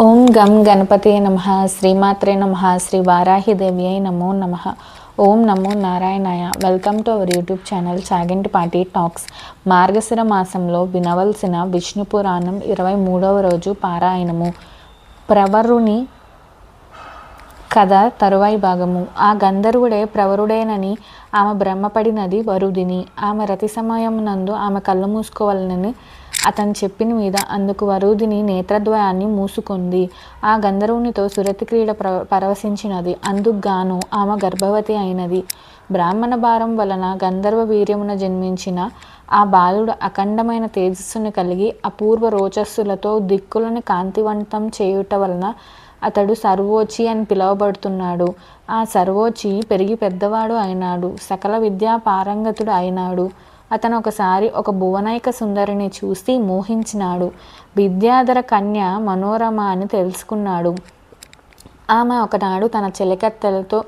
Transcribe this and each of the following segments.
ఓం గం గణపతే నమ శ్రీమాత్రే నమ శ్రీ వారాహిదేవి అయి నమో నమ. ఓం నమో నారాయణాయ. Welcome to our YouTube channel Chaganti Pati talks మార్గశిర మాసంలో వినవలసిన విష్ణు పురాణం ఇరవై మూడవ రోజు పారాయణము. ప్రవరుని కథ తరువాయి భాగము. ఆ గంధర్వుడే ప్రవరుడేనని ఆమె బ్రహ్మపడినది వరుదిని. ఆమె రతి సమయమునందు ఆమె కళ్ళు మూసుకోవాలని అతను చెప్పిన మీద అందుకు వరుదిని నేత్రద్వయాన్ని మూసుకుంది. ఆ గంధర్వునితో సురతి క్రీడ ప్ర పరవశించినది. అందుకుగాను ఆమె గర్భవతి అయినది. బ్రాహ్మణ భారం వలన గంధర్వ వీర్యమున జన్మించిన ఆ బాలుడు అఖండమైన తేజస్సును కలిగి అపూర్వ రోచస్సులతో దిక్కులను కాంతివంతం చేయుట వలన అతడు సర్వోచి అని పిలువబడుతున్నాడు. ఆ సర్వోచి పెరిగి పెద్దవాడు అయినాడు. సకల విద్యా పారంగతుడు అయినాడు. అతను ఒకసారి ఒక భువనైక సుందరిని చూసి మోహించినాడు. విద్యాధర కన్య మనోరమ అని తెలుసుకున్నాడు. ఆమె ఒకనాడు తన చెలికత్తెలతో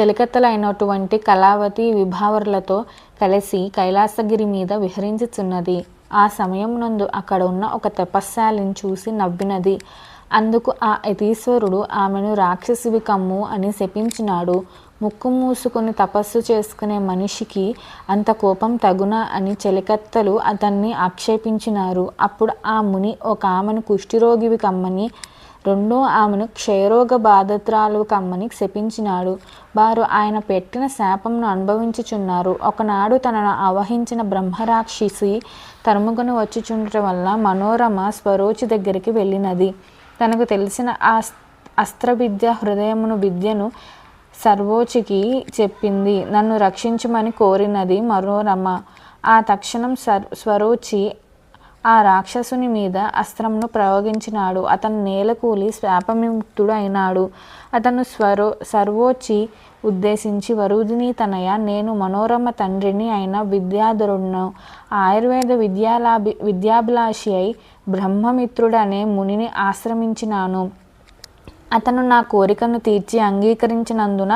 చెలికత్తెలైనటువంటి కళావతి విభావరులతో కలిసి కైలాసగిరి మీద విహరించుచున్నది. ఆ సమయం నందు అక్కడ ఉన్న ఒక తపస్శాలిని చూసి నవ్వినది. అందుకు ఆ యతీశ్వరుడు ఆమెను రాక్షసివి కమ్ము అని శపించినాడు. ముక్కు మూసుకొని తపస్సు చేసుకునే మనిషికి అంత కోపం తగునా అని చెలికత్తలు అతన్ని ఆక్షేపించినారు. అప్పుడు ఆ ముని ఒక ఆమెను కుష్ఠిరోగివి కమ్మని రెండో ఆమెను క్షయరోగ బాధత్రాలు కమ్మని శపించినాడు. వారు ఆయన పెట్టిన శాపంను అనుభవించుచున్నారు. ఒకనాడు తనను ఆవహించిన బ్రహ్మరాక్షసి తరుముకొని వచ్చుచుండటం వల్ల మనోరమ స్వరోచి దగ్గరికి వెళ్ళినది. తనకు తెలిసిన ఆ అస్త్ర విద్య హృదయమును విద్యను సర్వోచికి చెప్పింది. నన్ను రక్షించమని కోరినది మనోరమ. ఆ తక్షణం సర్ స్వరోచి ఆ రాక్షసుని మీద అస్త్రంను ప్రయోగించినాడు. అతను నేలకూలి శాపవిముక్తుడు అయినాడు అతను స్వరో సర్వోచి ఉద్దేశించి వరుదిని తనయ నేను మనోరమ తండ్రిని అయిన విద్యాధరుడును ఆయుర్వేద విద్యాలాభి విద్యాభిలాషి అయి బ్రహ్మమిత్రుడనే మునిని ఆశ్రమించినాను. అతను నా కోరికను తీర్చి అంగీకరించినందున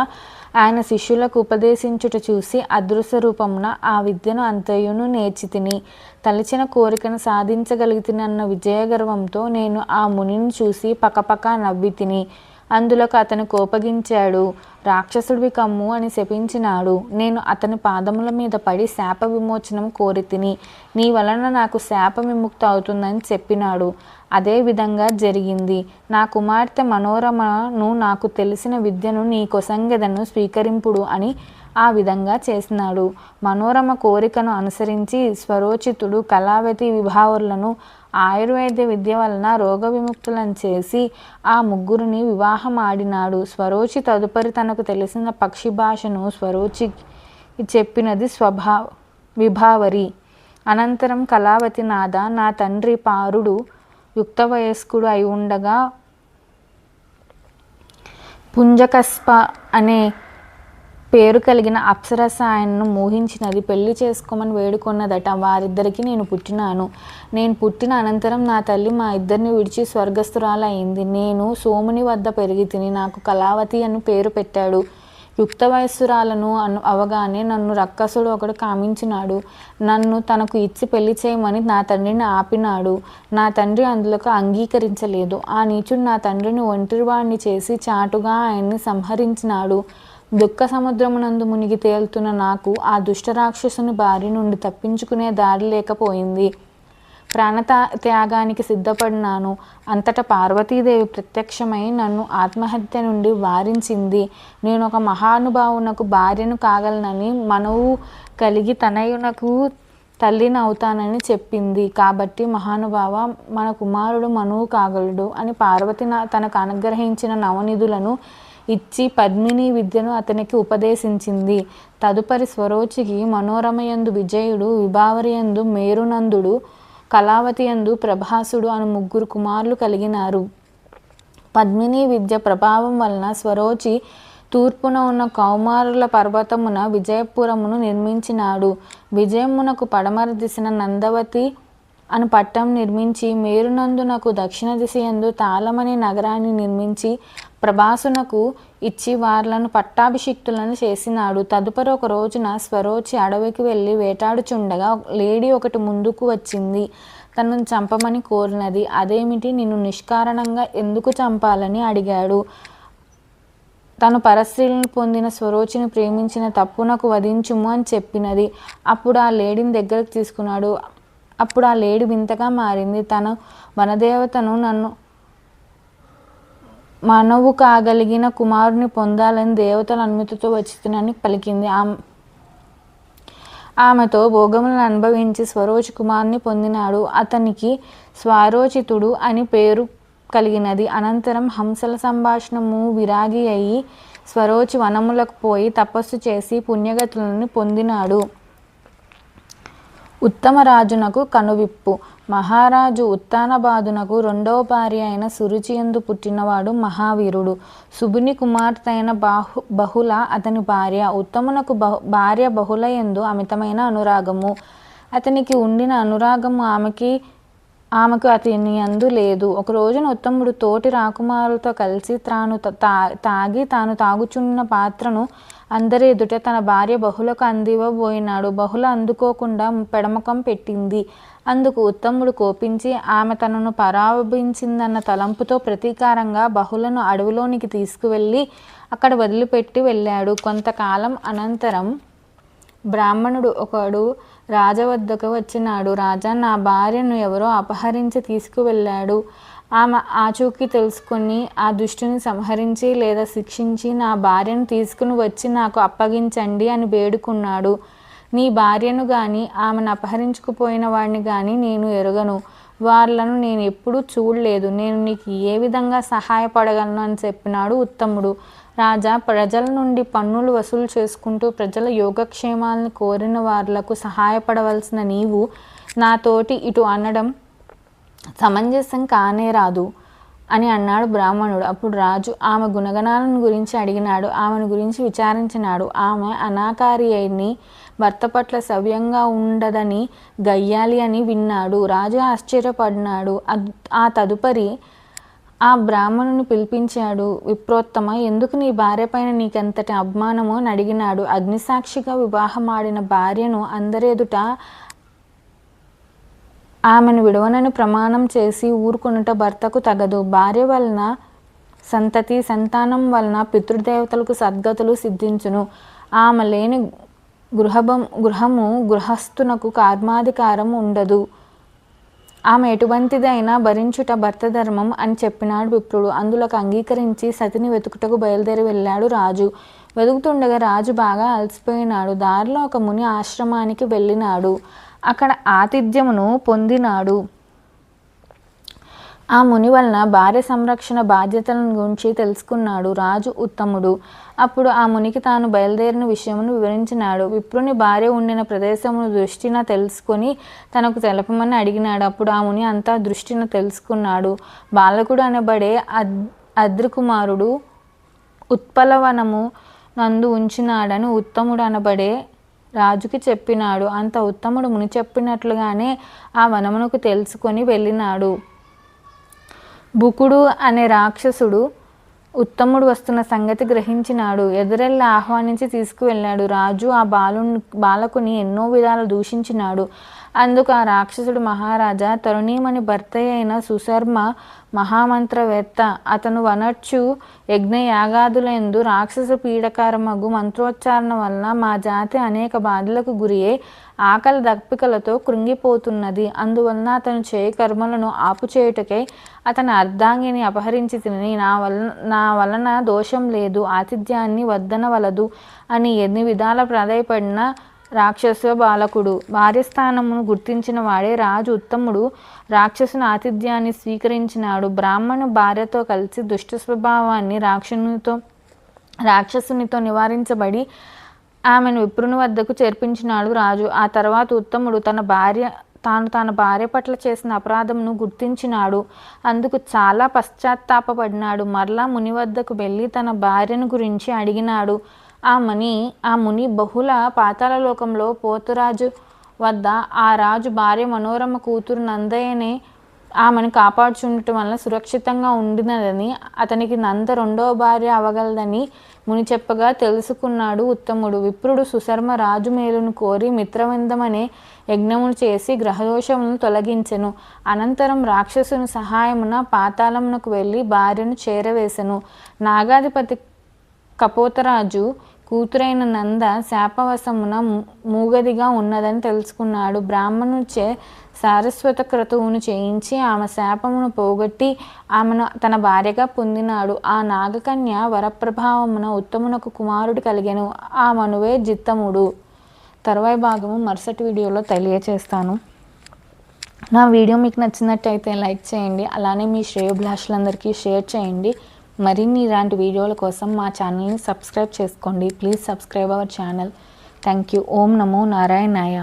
ఆయన శిష్యులకు ఉపదేశించుట చూసి అదృశ్య రూపమున ఆ విద్యను అంతయును నేర్చి తిని తలిచిన కోరికను సాధించగలిగితినన్న విజయగర్వంతో నేను ఆ మునిని చూసి పకపక నవ్వి తిని అందులోకి అతను కోపగించాడు. రాక్షసుడివి కమ్ము అని శపించినాడు. నేను అతని పాదముల మీద పడి శాప విమోచనం కోరి తిని నీ వలన నాకు శాప విముక్తి అవుతుందని చెప్పినాడు. అదే విధంగా జరిగింది. నా కుమార్తె మనోరమను నాకు తెలిసిన విద్యను నీ కొసంగదను స్వీకరింపుడు అని ఆ విధంగా చేసినాడు. మనోరమ కోరికను అనుసరించి స్వరోచితుడు కళావతి విభావరులను ఆయుర్వేద విద్య వలన రోగ విముక్తులను చేసి ఆ ముగ్గురిని వివాహం ఆడినాడు స్వరోచి తదుపరి తనకు తెలిసిన పక్షి భాషను స్వరోచి చెప్పినది స్వభా విభావరి. అనంతరం కళావతి నాథ నా తండ్రి పారుడు యుక్త వయస్కుడు అయి ఉండగా పుంజకస్ప అనే పేరు కలిగిన అప్సరస ఆయనను మోహించినది పెళ్ళి చేసుకోమని వేడుకొన్నదట. వారిద్దరికి నేను పుట్టినాను. నేను పుట్టిన అనంతరం నా తల్లి మా ఇద్దరిని విడిచి స్వర్గస్థురాలయ్యింది నేను సోముని వద్ద పెరిగి తిని నాకు కళావతి అని పేరు పెట్టాడు. యుక్త వయస్సురాలను అను అవగానే నన్ను రక్కసుడు ఒకడు కామించినాడు. నన్ను తనకు ఇచ్చి పెళ్ళి చేయమని నా తండ్రిని ఆపినాడు. నా తండ్రి అందులోకి అంగీకరించలేదు. ఆ నీచుడు నా తండ్రిని ఒంటరివాణ్ణి చేసి చాటుగా ఆయన్ని సంహరించినాడు. దుఃఖ సముద్రమునందు మునిగి తేలుతున్న నాకు ఆ దుష్ట రాక్షసుని బారి నుండి తప్పించుకునే దారి లేకపోయింది. ప్రాణతా త్యాగానికి సిద్ధపడినాను. అంతటా పార్వతీదేవి ప్రత్యక్షమై నన్ను ఆత్మహత్య నుండి వారించింది. నేను ఒక మహానుభావునకు భార్యను కాగలనని మనవు కలిగి తనయునకు తల్లిని అవుతానని చెప్పింది. కాబట్టి మహానుభావ మన కుమారుడు మనువు కాగలుడు అని పార్వతి తనకు అనుగ్రహించిన నవనిధులను ఇచ్చి పద్మిని విద్యను అతనికి ఉపదేశించింది. తదుపరి స్వరోచికి మనోరమయందు విజయుడు విభావరియందు మేరునందుడు కళావతి యందు ప్రభాసుడు అను ముగ్గురు కుమారులు కలిగినారు. పద్మిని విద్య ప్రభావం వలన స్వరోచి తూర్పున ఉన్న కౌమారుల పర్వతమున విజయపురమును నిర్మించినాడు. విజయమునకు పడమర దిశన నందవతి అని పట్టం నిర్మించి మేరునందునకు దక్షిణ దిశయందు తాళమని నగరాన్ని నిర్మించి ప్రభాసునకు ఇచ్చి వార్లను పట్టాభిషిక్తులను చేసినాడు. తదుపరి ఒక రోజున స్వరోచి అడవికి వెళ్ళి వేటాడుచుండగా లేడీ ఒకటి ముందుకు వచ్చింది. తనను చంపమని కోరినది. అదేమిటి? నిన్ను నిష్కారణంగా ఎందుకు చంపాలని? అడిగాడు. తను పరస్త్రీలను పొందిన స్వరోచిని ప్రేమించిన తప్పునకు వధించుము అని చెప్పినది. అప్పుడు ఆ లేడీని దగ్గరకు తీసుకున్నాడు. అప్పుడు ఆ లేడీ వింతగా మారింది. తను వనదేవతను నన్ను మనవు కాగలిగిన కుమారుని పొందాలని దేవతల అనుమతితో వచ్చినని పలికింది. ఆమె ఆమెతో భోగములను అనుభవించి స్వరోచి కుమారుని పొందినాడు. అతనికి స్వారోచితుడు అని పేరు కలిగినది. అనంతరం హంసల సంభాషణము విరాగి అయి స్వరోచి వనములకు పోయి తపస్సు చేసి పుణ్యగతులను పొందినాడు. ఉత్తమరాజునకు కనువిప్పు. మహారాజు ఉత్తానబాదునకు రెండవ భార్య అయిన సురుచియందు పుట్టినవాడు మహావీరుడు. సుబుని కుమార్తె అయిన బాహు బహుళ అతని భార్య. ఉత్తమునకు బహు భార్య బహుళ ఎందు అమితమైన అనురాగము. అతనికి ఉండిన అనురాగము ఆమెకి ఆమెకు అతని అందు లేదు. ఒక రోజున ఉత్తముడు తోటి రాకుమారులతో కలిసి తాను తా తాగి తాను తాగుచున్న పాత్రను అందరి ఎదుట తన భార్య బహుళకు అందివ్వబోయినాడు. బహుళ అందుకోకుండా పెడమకం పెట్టింది. అందుకు ఉత్తముడు కోపించి ఆమె తనను పరాభించిందన్న తలంపుతో ప్రతీకారంగా బహుళను అడవిలోనికి తీసుకువెళ్ళి అక్కడ వదిలిపెట్టి వెళ్ళాడు. కొంతకాలం అనంతరం బ్రాహ్మణుడు ఒకడు రాజ వద్దకు వచ్చినాడు. రాజా నా భార్యను ఎవరో అపహరించి తీసుకువెళ్ళాడు. ఆమె ఆచూకీ తెలుసుకొని ఆ దుష్టుని సంహరించి లేదా శిక్షించి నా భార్యను తీసుకుని వచ్చి నాకు అప్పగించండి అని వేడుకున్నాడు. నీ భార్యను కానీ ఆమెను అపహరించుకుపోయిన వాడిని కానీ నేను ఎరగను. వాళ్ళను నేను ఎప్పుడూ చూడలేదు. నేను నీకు ఏ విధంగా సహాయపడగలను అని చెప్పినాడు ఉత్తముడు. రాజా ప్రజల నుండి పన్నులు వసూలు చేసుకుంటూ ప్రజల యోగక్షేమాలను కోరిన వార్లకు సహాయపడవలసిన నీవు నాతోటి ఇటు అనడం సమంజసం కానే రాదు అని అన్నాడు బ్రాహ్మణుడు. అప్పుడు రాజు ఆమె గుణగణాలను గురించి అడిగినాడు. ఆమెను గురించి విచారించినాడు. ఆమె అనాకారి అయిని భర్త పట్ల సవ్యంగా ఉండదని గయ్యాలి అని విన్నాడు. రాజు ఆశ్చర్యపడినాడు. ఆ తదుపరి ఆ బ్రాహ్మణుని పిలిపించాడు విప్రోత్తమ ఎందుకు నీ భార్య పైన నీకెంతటి అభిమానము అని అడిగినాడు. అగ్నిసాక్షిగా వివాహమాడిన భార్యను అందరెదుట ఆమెను విడవనని ప్రమాణం చేసి ఊరుకొనుట భర్తకు తగదు. భార్య వలన సంతతి సంతానం వలన పితృదేవతలకు సద్గతులు సిద్ధించును. ఆమె లేని గృహభం గృహము గృహస్థునకు కర్మాధికారం ఉండదు. ఆమె ఎటువంటిదైనా భరించుట భర్త ధర్మం అని చెప్పినాడు విప్రుడు. అందులోకి అంగీకరించి సతిని వెతుకుటకు బయలుదేరి వెళ్ళాడు రాజు. వెతుకుతుండగా రాజు బాగా అలసిపోయినాడు. దారిలో ఒక ముని ఆశ్రమానికి వెళ్ళినాడు. అక్కడ ఆతిథ్యమును పొందినాడు. ఆ ముని వలన భార్య సంరక్షణ బాధ్యతలను గురించి తెలుసుకున్నాడు రాజు ఉత్తముడు. అప్పుడు ఆ మునికి తాను బయలుదేరిన విషయమును వివరించినాడు. విప్రుని భార్య ఉండిన ప్రదేశమును దృష్టిన తెలుసుకొని తనకు తెలపమని అడిగినాడు. అప్పుడు ఆ ముని అంతా దృష్టిన తెలుసుకున్నాడు. బాలకుడు అనబడే అద్ అద్రికుమారుడు ఉత్పలవనము నందు ఉంచినాడని ఉత్తముడు అనబడే రాజుకి చెప్పినాడు. అంత ఉత్తముడు ముని చెప్పినట్లుగానే ఆ వనమునకు తెలుసుకొని వెళ్ళినాడు. బుకుడు అనే రాక్షసుడు ఉత్తముడు వస్తున్న సంగతి గ్రహించినాడు. ఎదురెళ్ళ ఆహ్వానించి తీసుకువెళ్ళాడు. రాజు ఆ బాలు బాలకుని ఎన్నో విధాలు దూషించినాడు. అందుకు ఆ రాక్షసుడు మహారాజా తరుణీమణి భర్త అయిన సుశర్మ మహామంత్రవేత్త అతను వనర్చు యజ్ఞయాగాదులందు రాక్షస పీడకారమగు మంత్రోచ్చారణ వలన మా జాతి అనేక బాధలకు గురియే ఆకలి దప్పికలతో కృంగిపోతున్నది. అందువలన అతను చేయ కర్మలను ఆపుచేయుటకై అతని అర్ధాంగిని అపహరించి తిని నా వలన నా వలన దోషం లేదు ఆతిథ్యాన్ని వద్దనవలదు అని ఎన్ని విధాల ప్రాధాయపడిన రాక్షస బాలకుడు. భార్యస్థానమును గుర్తించిన వాడే రాజు ఉత్తముడు. రాక్షసుని ఆతిథ్యాన్ని స్వీకరించినాడు. బ్రాహ్మణు భార్యతో కలిసి దుష్ట స్వభావాన్ని రాక్షసునితో రాక్షసునితో నివారించబడి ఆమెను విప్రుని వద్దకు చేర్పించినాడు రాజు. ఆ తర్వాత ఉత్తముడు తన భార్య తాను తన భార్య పట్ల చేసిన అపరాధమును గుర్తించినాడు. అందుకు చాలా పశ్చాత్తాపడినాడు మరలా ముని వద్దకు వెళ్ళి తన భార్యను గురించి అడిగినాడు. ఆ ముని ఆ ముని బహుళ పాతాళలోకంలో పోతురాజు వద్ద ఆ రాజు భార్య మనోరమ కూతురు నందయ్యనే ఆమెను కాపాడుచుండటం వల్ల సురక్షితంగా ఉండినదని అతనికి నంద రెండవ భార్య అవగలదని ముని చెప్పగా తెలుసుకున్నాడు ఉత్తముడు. విప్రుడు సుశర్మ రాజు మేలును కోరి మిత్రవిందమనే యజ్ఞములు చేసి గ్రహదోషములను తొలగించెను. అనంతరం రాక్షసుని సహాయమున పాతాళమునకు వెళ్ళి భార్యను చేరవేశను నాగాధిపతి కపోతరాజు కూతురైన నంద శాపవశమున మూగదిగా ఉన్నదని తెలుసుకున్నాడు. బ్రాహ్మణుచే సారస్వత క్రతువును చేయించి ఆమె శాపమును పోగొట్టి ఆమెను తన భార్యగా పొందినాడు. ఆ నాగకన్య వరప్రభావమున ఉత్తమునకు కుమారుడు కలిగెను. ఆ మనువే జిత్తముడు. తర్వాయి భాగము మరుసటి వీడియోలో తెలియచేస్తాను. నా వీడియో మీకు నచ్చినట్టయితే లైక్ చేయండి. అలానే మీ శ్రేయోభిలాషులందరికీ షేర్ చేయండి. మరిన్ని ఇలాంటి వీడియోల కోసం మా ఛానల్ని సబ్స్క్రైబ్ చేసుకోండి. Please subscribe our channel. Thank you. ఓం నమో నారాయణాయ.